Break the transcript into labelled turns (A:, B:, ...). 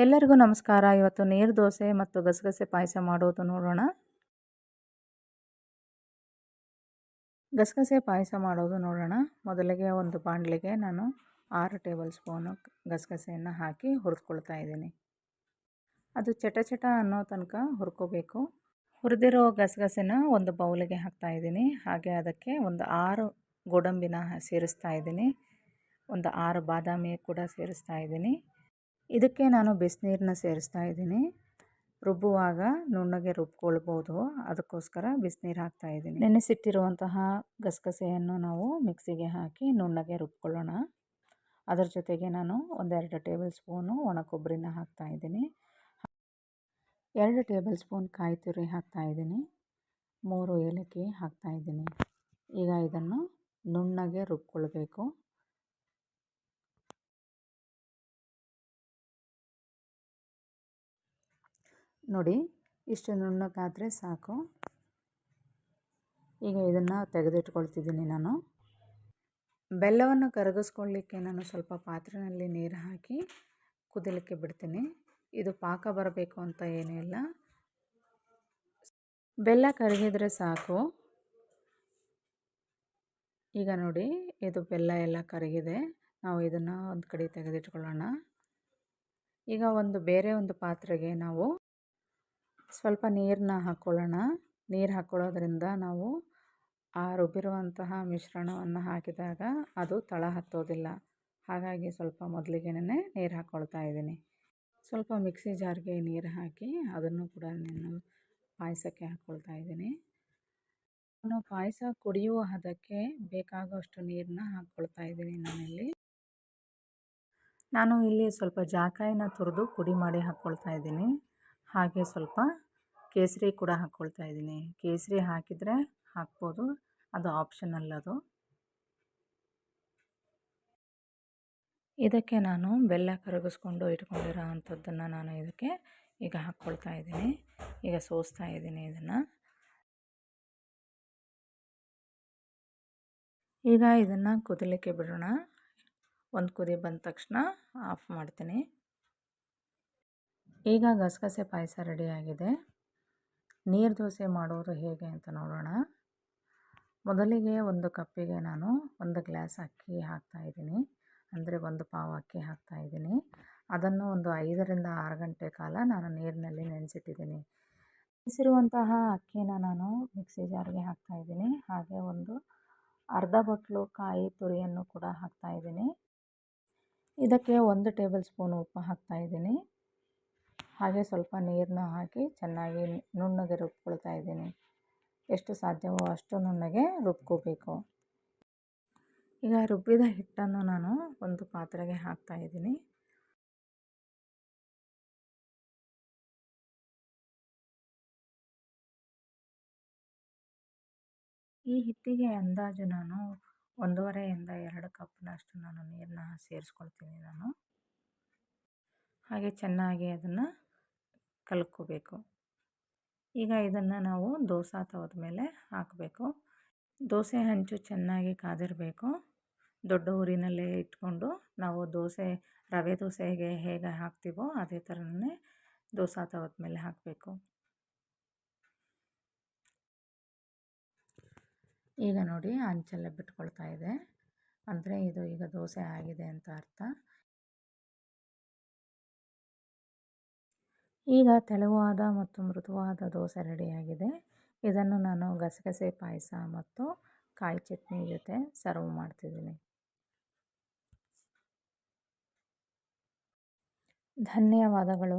A: ಎಲ್ಲರಿಗೂ ನಮಸ್ಕಾರ. ಇವತ್ತು ನೀರು ದೋಸೆ ಮತ್ತು ಗಸಗಸೆ ಪಾಯಸ ಮಾಡೋದು ನೋಡೋಣ. ಗಸಗಸೆ ಪಾಯಸ ಮಾಡೋದು ನೋಡೋಣ. ಮೊದಲಿಗೆ ಒಂದು ಬಾಣಲೆಗೆ ನಾನು ಆರು ಟೇಬಲ್ ಸ್ಪೂನು ಗಸಗಸೆಯನ್ನು ಹಾಕಿ ಹುರಿದ್ಕೊಳ್ತಾ ಇದ್ದೀನಿ. ಅದು ಚಟ ಚಟ ಅನ್ನೋ ತನಕ ಹುರ್ಕೋಬೇಕು. ಹುರಿದಿರೋ ಗಸಗಸೆನ ಒಂದು ಬೌಲಿಗೆ ಹಾಕ್ತಾ ಇದ್ದೀನಿ. ಹಾಗೆ ಅದಕ್ಕೆ ಒಂದು ಆರು ಗೋಡಂಬಿನ ಸೇರಿಸ್ತಾ ಇದ್ದೀನಿ. ಒಂದು ಆರು ಬಾದಾಮಿ ಕೂಡ ಸೇರಿಸ್ತಾ ಇದ್ದೀನಿ. ಇದಕ್ಕೆ ನಾನು ಬಿಸಿನೀರನ್ನ ಸೇರಿಸ್ತಾ ಇದ್ದೀನಿ. ರುಬ್ಬುವಾಗ ನುಣ್ಣಗೆ ರುಬ್ಕೊಳ್ಬೋದು. ಅದಕ್ಕೋಸ್ಕರ ಬಿಸಿನೀರು ಹಾಕ್ತಾ ಇದ್ದೀನಿ. ನೆನೆಸಿಟ್ಟಿರುವಂತಹ ಗಸಗಸೆಯನ್ನು ನಾವು ಮಿಕ್ಸಿಗೆ ಹಾಕಿ ನುಣ್ಣಗೆ ರುಬ್ಕೊಳ್ಳೋಣ. ಅದರ ಜೊತೆಗೆ ನಾನು ಒಂದೆರಡು ಟೇಬಲ್ ಸ್ಪೂನು ಒಣ ಕೊಬ್ಬರಿನ ಹಾಕ್ತಾ ಇದ್ದೀನಿ. ಎರಡು ಟೇಬಲ್ ಸ್ಪೂನ್ ಕಾಯಿ ತುರಿ ಹಾಕ್ತಾ ಇದ್ದೀನಿ. ಮೂರು ಏಲಕ್ಕಿ ಹಾಕ್ತಾ ಇದ್ದೀನಿ. ಈಗ ಇದನ್ನು ನುಣ್ಣಗೆ ರುಬ್ಕೊಳ್ಬೇಕು. ನೋಡಿ ಇಷ್ಟು ನುಣ್ಣಗಾದರೆ ಸಾಕು. ಈಗ ಇದನ್ನು ತೆಗೆದಿಟ್ಕೊಳ್ತಿದ್ದೀನಿ ನಾನು. ಬೆಲ್ಲವನ್ನು ಕರಗಿಸ್ಕೊಳ್ಳಿಕ್ಕೆ ನಾನು ಸ್ವಲ್ಪ ಪಾತ್ರೆಯಲ್ಲಿ ನೀರು ಹಾಕಿ ಕುದಿಲಿಕ್ಕೆ ಬಿಡ್ತೀನಿ. ಇದು ಪಾಕ ಬರಬೇಕು ಅಂತ ಏನೂ ಇಲ್ಲ. ಬೆಲ್ಲ ಕರಗಿದ್ರೆ ಸಾಕು. ಈಗ ನೋಡಿ, ಇದು ಬೆಲ್ಲ ಎಲ್ಲ ಕರಗಿದೆ. ನಾವು ಇದನ್ನು ಒಂದು ಕಡೆ ತೆಗೆದಿಟ್ಕೊಳ್ಳೋಣ. ಈಗ ಒಂದು ಬೇರೆ ಒಂದು ಪಾತ್ರೆಗೆ ನಾವು ಸ್ವಲ್ಪ ನೀರನ್ನ ಹಾಕ್ಕೊಳ್ಳೋಣ ನೀರು ಹಾಕ್ಕೊಳ್ಳೋದ್ರಿಂದ ನಾವು ಆ ರುಬ್ಬಿರುವಂತಹ ಮಿಶ್ರಣವನ್ನು ಹಾಕಿದಾಗ ಅದು ತಳ ಹತ್ತೋದಿಲ್ಲ. ಹಾಗಾಗಿ ಸ್ವಲ್ಪ ಮೊದಲಿಗೆನೇ ನೀರು ಹಾಕ್ಕೊಳ್ತಾ ಇದ್ದೀನಿ. ಸ್ವಲ್ಪ ಮಿಕ್ಸಿ ಜಾರ್ಗೆ ನೀರು ಹಾಕಿ ಅದನ್ನು ಕೂಡ ನಾನು ಪಾಯಸಕ್ಕೆ ಹಾಕ್ಕೊಳ್ತಾ ಇದ್ದೀನಿ. ನಾನು ಪಾಯಸ ಕುಡಿಯುವ ಹದಕ್ಕೆ ಬೇಕಾಗುವಷ್ಟು ನೀರನ್ನ ಹಾಕ್ಕೊಳ್ತಾ ಇದ್ದೀನಿ ನಾನಿಲ್ಲಿ. ನಾನು ಇಲ್ಲಿ ಸ್ವಲ್ಪ ಜಾಕಾಯಿನ ತುರಿದು ಪುಡಿ ಮಾಡಿ ಹಾಕ್ಕೊಳ್ತಾ ಇದ್ದೀನಿ. ಹಾಗೆ ಸ್ವಲ್ಪ ಕೇಸರಿ ಕೂಡ ಹಾಕ್ಕೊಳ್ತಾ ಇದ್ದೀನಿ. ಕೇಸರಿ ಹಾಕಿದರೆ ಹಾಕ್ಬೋದು. ಅದು ಆಪ್ಷನಲ್ ಅದು. ಇದಕ್ಕೆ ನಾನು ಬೆಲ್ಲ ಕರಗಿಸ್ಕೊಂಡು ಇಟ್ಕೊಂಡಿರೋ ಅಂಥದ್ದನ್ನು ನಾನು ಇದಕ್ಕೆ ಈಗ ಹಾಕ್ಕೊಳ್ತಾ ಇದ್ದೀನಿ. ಈಗ ಸೋಸ್ತಾ ಇದ್ದೀನಿ ಇದನ್ನು. ಈಗ ಇದನ್ನು ಕುದಲಿಕ್ಕೆ ಬಿಡೋಣ. ಒಂದು ಕುದಿ ಬಂದ ತಕ್ಷಣ ಆಫ್ ಮಾಡ್ತೀನಿ. ಈಗ ಗಸಗಸೆ ಪಾಯಸ ರೆಡಿಯಾಗಿದೆ ನೀರು ದೋಸೆ ಮಾಡೋದು ಹೇಗೆ ಅಂತ ನೋಡೋಣ. ಮೊದಲಿಗೆ ಒಂದು ಕಪ್ಪಿಗೆ ನಾನು ಒಂದು ಗ್ಲಾಸ್ ಅಕ್ಕಿ ಹಾಕ್ತಾಯಿದ್ದೀನಿ ಅಂದರೆ ಒಂದು ಪಾವು ಅಕ್ಕಿ ಹಾಕ್ತಾಯಿದ್ದೀನಿ ಅದನ್ನು ಒಂದು ಐದರಿಂದ ಆರು ಗಂಟೆ ಕಾಲ ನಾನು ನೀರಿನಲ್ಲಿ ನೆನೆಸಿಟ್ಟಿದ್ದೀನಿ. ನೆನೆಸಿರುವಂತಹ ಅಕ್ಕಿನ ನಾನು ಮಿಕ್ಸಿ ಜಾರ್ಗೆ ಹಾಕ್ತಾಯಿದ್ದೀನಿ ಹಾಗೆ ಒಂದು ಅರ್ಧ ಬಟ್ಲು ಕಾಯಿ ತುರಿಯನ್ನು ಕೂಡ ಹಾಕ್ತಾಯಿದ್ದೀನಿ ಇದಕ್ಕೆ ಒಂದು ಟೇಬಲ್ ಸ್ಪೂನ್ ಉಪ್ಪು ಹಾಕ್ತಾಯಿದ್ದೀನಿ ಹಾಗೆ ಸ್ವಲ್ಪ ನೀರನ್ನ ಹಾಕಿ ಚೆನ್ನಾಗಿ ನುಣ್ಣಗೆ ರುಬ್ಕೊಳ್ತಾ ಇದ್ದೀನಿ. ಎಷ್ಟು ಸಾಧ್ಯವೋ ಅಷ್ಟು ನುಣ್ಣಗೆ ರುಬ್ಕೋಬೇಕು. ಈಗ ರುಬ್ಬಿದ ಹಿಟ್ಟನ್ನು ನಾನು ಒಂದು ಪಾತ್ರೆಗೆ ಹಾಕ್ತಾ ಇದ್ದೀನಿ. ಈ ಹಿಟ್ಟಿಗೆ ಅಂದಾಜು ನಾನು ಒಂದೂವರೆಯಿಂದ ಎರಡು ಕಪ್ನಷ್ಟು ನಾನು ನೀರನ್ನ ಸೇರಿಸ್ಕೊಳ್ತೀನಿ ನಾನು. ಹಾಗೆ ಚೆನ್ನಾಗಿ ಅದನ್ನು ಕಲ್ಕೋಬೇಕು ಈಗ ಇದನ್ನು ನಾವು ದೋಸೆ ತವದ ಮೇಲೆ ಹಾಕಬೇಕು. ದೋಸೆ ಹಂಚು ಚೆನ್ನಾಗಿ ಕಾದಿರಬೇಕು. ದೊಡ್ಡ ಊರಿನಲ್ಲೇ ಇಟ್ಕೊಂಡು ನಾವು ದೋಸೆ, ರವೆ ದೋಸೆಗೆ ಹೇಗೆ ಹಾಕ್ತೀವೋ ಅದೇ ಥರನೇ ದೋಸೆ ತವದ ಮೇಲೆ ಹಾಕಬೇಕು. ಈಗ ನೋಡಿ ಹಂಚಲ್ಲೇ ಬಿಟ್ಕೊಳ್ತಾ ಇದೆ. ಅಂದರೆ ಇದು ಈಗ ದೋಸೆ ಆಗಿದೆ ಅಂತ ಅರ್ಥ. ಈಗ ತೆಳುವಾದ ಮತ್ತು ಮೃದುವಾದ ದೋಸೆ ರೆಡಿಯಾಗಿದೆ. ಇದನ್ನು ನಾನು ಗಸಗಸೆ ಪಾಯಸ ಮತ್ತು ಕಾಯಿ ಚಟ್ನಿ ಜೊತೆ ಸರ್ವ್ ಮಾಡ್ತಿದ್ದೀನಿ. ಧನ್ಯವಾದಗಳು.